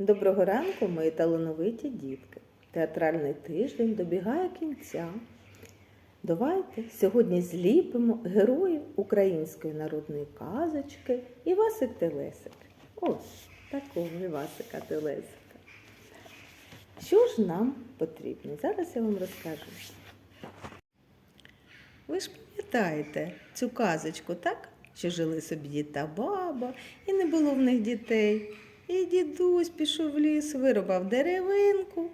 Доброго ранку, мої талановиті дітки. Театральний тиждень добігає кінця. Давайте сьогодні зліпимо героїв української народної казочки Івасик Телесик. Ось такого Івасика Телесика. Що ж нам потрібно? Зараз я вам розкажу. Ви ж пам'ятаєте цю казочку, так? Що жили собі дід та баба, і не було в них дітей. І дідусь пішов в ліс, вирубав деревинку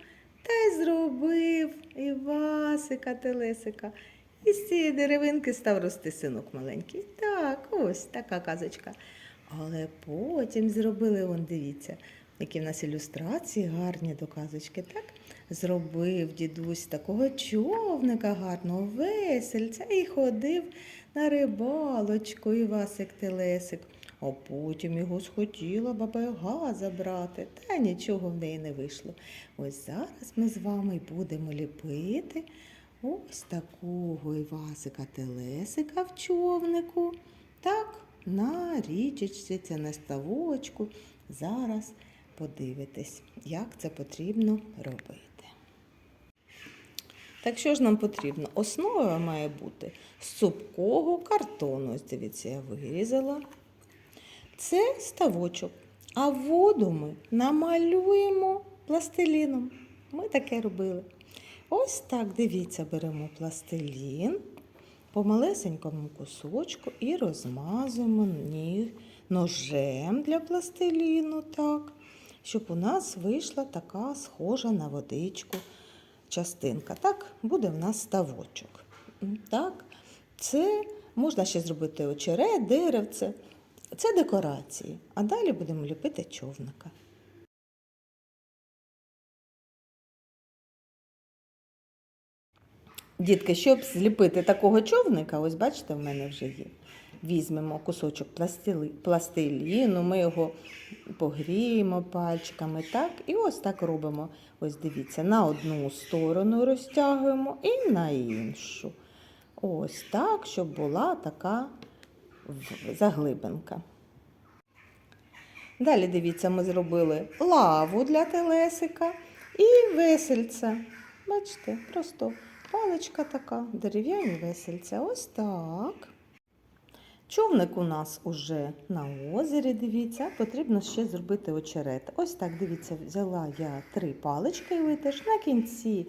та й зробив Івасика Телесика. І з цієї деревинки став рости синок маленький. Так, ось така казочка. Але потім зробили, он, дивіться, які в нас ілюстрації гарні до казочки, так? Зробив дідусь такого човника гарного, весельця і ходив на рибалочку Івасик Телесик. А потім його схотіла баба Яга забрати, та нічого в неї не вийшло. Ось зараз ми з вами будемо ліпити ось такого Івасика Телесика в човнику. Так, на річечці, це на ставочку. Зараз подивитесь, як це потрібно робити. Так що ж нам потрібно? Основа має бути з цупкого картону. Ось дивіться, я вирізала. Це ставочок. А воду ми намалюємо пластиліном. Ми таке робили. Ось так, дивіться, беремо пластилін по малесенькому кусочку і розмазуємо ножем для пластиліну, так, щоб у нас вийшла така схожа на водичку частинка. Так, буде в нас ставочок. Так, це можна ще зробити очерет, деревце. Це декорації. А далі будемо ліпити човника. Дітки, щоб зліпити такого човника, ось бачите, в мене вже є. Візьмемо кусочок пластиліну, ми його погріємо пальчиками, так, і ось так робимо. Ось дивіться, на одну сторону розтягуємо і на іншу. Ось так, щоб була така заглибинка. Далі дивіться, ми зробили лаву для телесика і весельця. Бачите, просто паличка така, дерев'яні весельця. Ось так. Човник у нас уже на озері, дивіться, потрібно ще зробити очерет. Ось так, дивіться, взяла я три палички витяж на кінці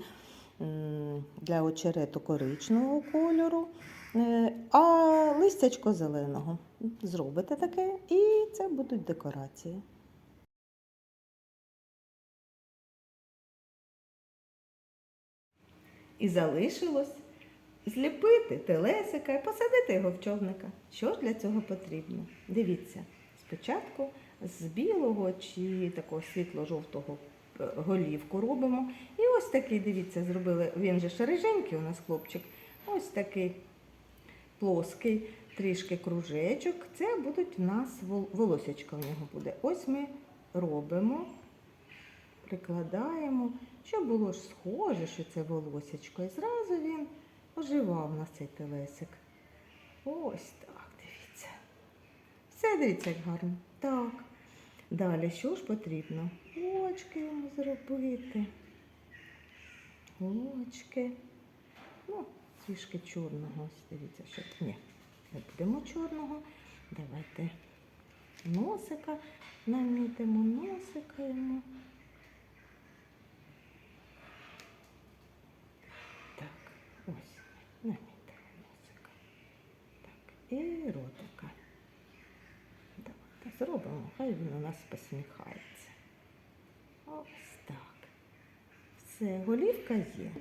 для очерету коричневого кольору, е, а листячко зеленого. Зробите таке, і це будуть декорації. І залишилось зліпити телесика і посадити його в човника. Що ж для цього потрібно? Дивіться, спочатку з білого чи такого світло-жовтого голівку робимо. І ось такий, дивіться, зробили. Він же шереженький у нас хлопчик. Ось такий плоский, трішки кружечок. Це будуть в нас вол- волосячка в нього буде. Ось ми робимо, прикладаємо, щоб було ж схоже, що це волосячко. І зразу він оживав на цей телесик. Ось так, дивіться. Все дивіться, як гарно. Так. Далі, що ж потрібно? Очки йому зробити. Очки. Ну, трішки чорного. Ось дивіться, щоб. Ні, не будемо чорного. Давайте носика намітимо, носика йому. Так, ось, намітимо носика. Так, і ротика. Давайте зробимо, хай він у нас посміхається. Ось так. Все, голівка є.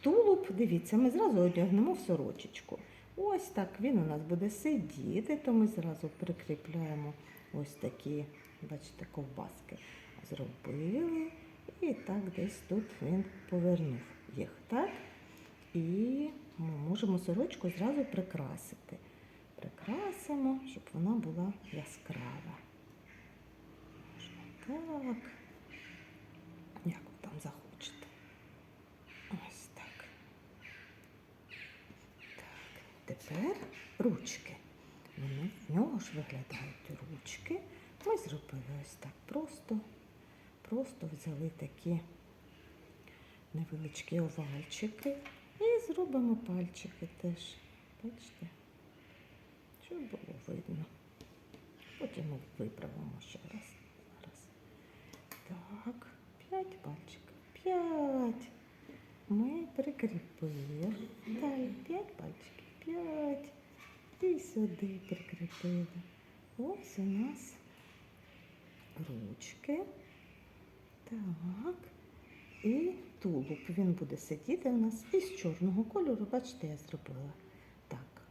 Тулуб, дивіться, ми зразу одягнемо в сорочечку. Ось так він у нас буде сидіти, то ми зразу прикріпляємо ось такі, бачите, ковбаски. Зробили. І так десь тут він повернув їх, так? І ми можемо сорочку зразу прикрасити. Прикрасимо, щоб вона була яскрава. Так. Як ви там захочете. Ось так. Так, тепер ручки. Вони в нього ж виглядають ручки. Ми зробили ось так просто просто взяли такі невеличкі овальчики і зробимо пальчики теж. Бачите? Щоб було видно. Потім виправимо ще раз. П'ять пальчиків. П'ять. Ми прикріпили. Далі п'ять пальчиків. П'ять. І сюди прикріпили. Ось у нас ручки. Так. І тулуб. Він буде сидіти у нас із чорного кольору. Бачите, я зробила. Так.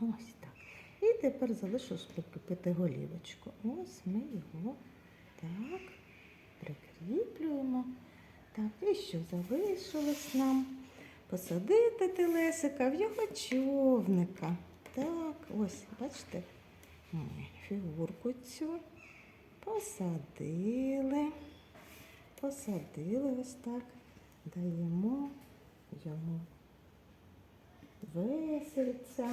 Ось так. І тепер залишилось прикріпити голівочку. Ось ми його так прикріплюємо. Так, і що залишилось нам? Посадити телесика в його човника. Так, ось, бачите, фігурку цю посадили. Посадили ось так. Даємо йому весельця.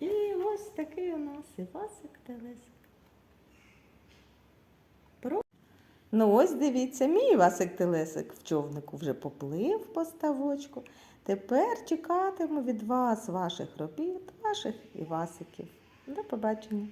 І ось такий у нас Івасик Телесик. Ну ось дивіться, мій Івасик Телесик в човнику вже поплив по ставочку. Тепер чекатиму від вас ваших робіт, ваших Івасиків. До побачення.